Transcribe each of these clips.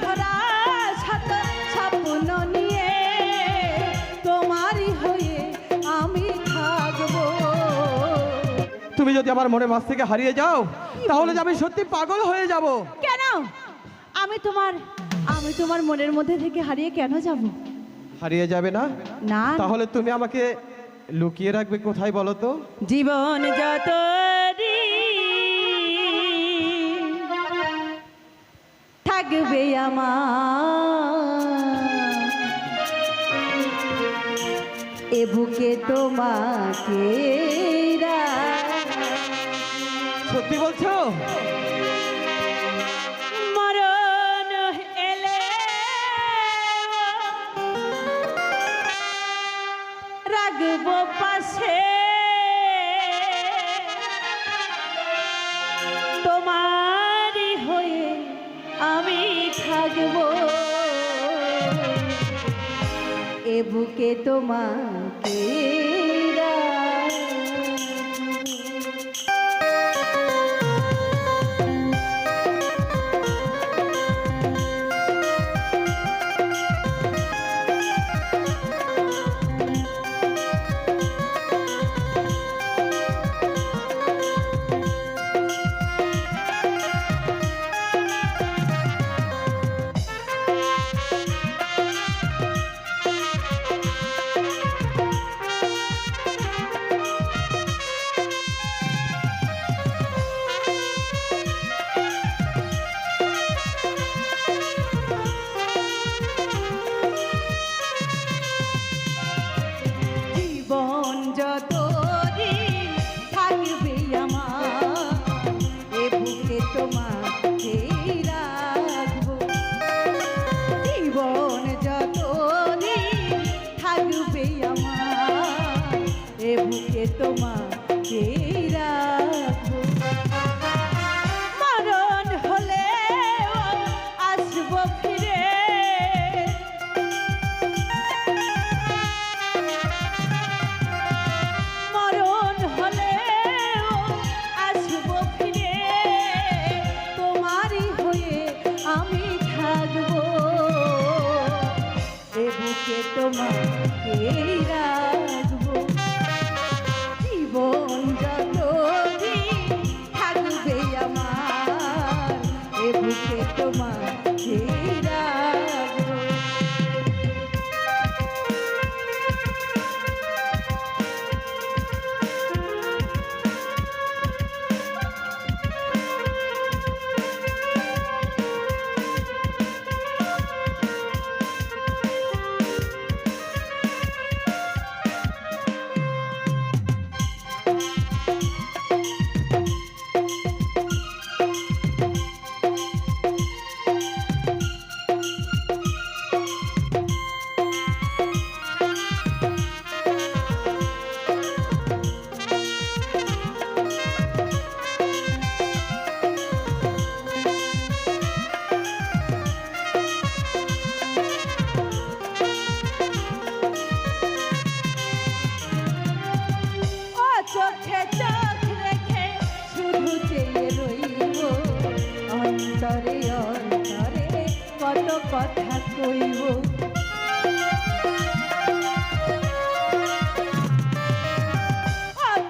ভরা সাত স্বপ্ন নিয়ে তোমারই হয়ে আমি থাকব। তুমি যদি আমার মনের মাছ থেকে হারিয়ে যাও তাহলে যে আমি সত্যি পাগল হয়ে যাব। কেন? আমি তোমার আমি তোমার মনের মধ্যে থেকে হারিয়ে কেন যাব? হারিয়ে যাবে না? না। তাহলে তুমি আমাকে লুকিয়ে রাখবে কোথায় বলো তো? জীবন যত থাকবে আমার। এ বুকে তোমাকে সত্যি বলছো? মরণ পাশে। থাকব এ বুকে তোমাকে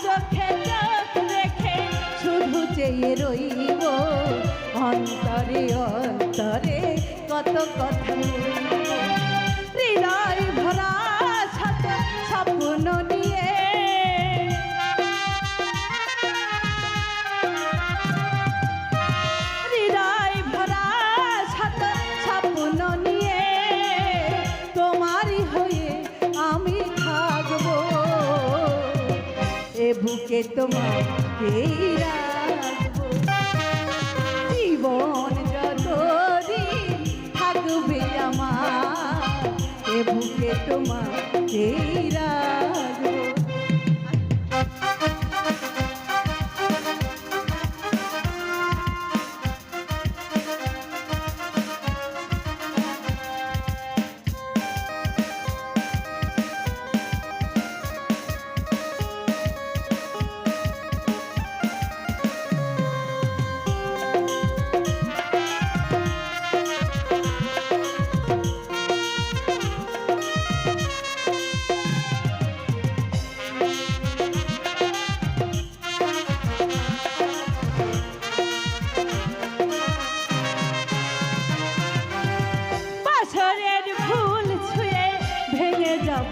চোখ রেখে শুধু চেয়ে রইব। অন্তরে অন্তরে কত কথা। বুকে তোমাকে রাখব। জীবন যত দিন থাকবে আমার এ বুকে তোমাকে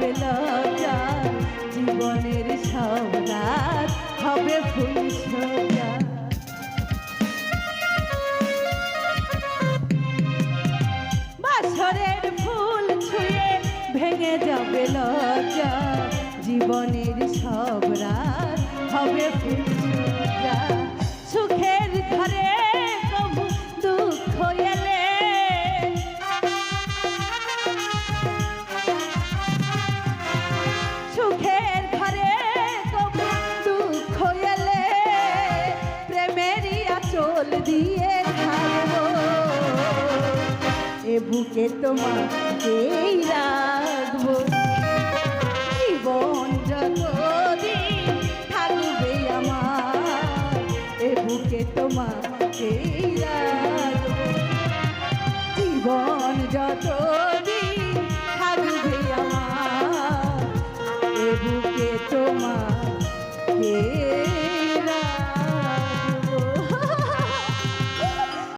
যাবে লজ্জা জীবনের সব রাত হবে ফুল সোজা। বাসরের ফুল ছুঁয়ে ভেঙে যাবে লজ্জা, জীবনের সব রাত হবে ফুল বুকে তোমাকেই রাখব। জীবন যতদিন থাকবে আমার এ বুকে তোমাকেই রাখব। জীবন যতদিন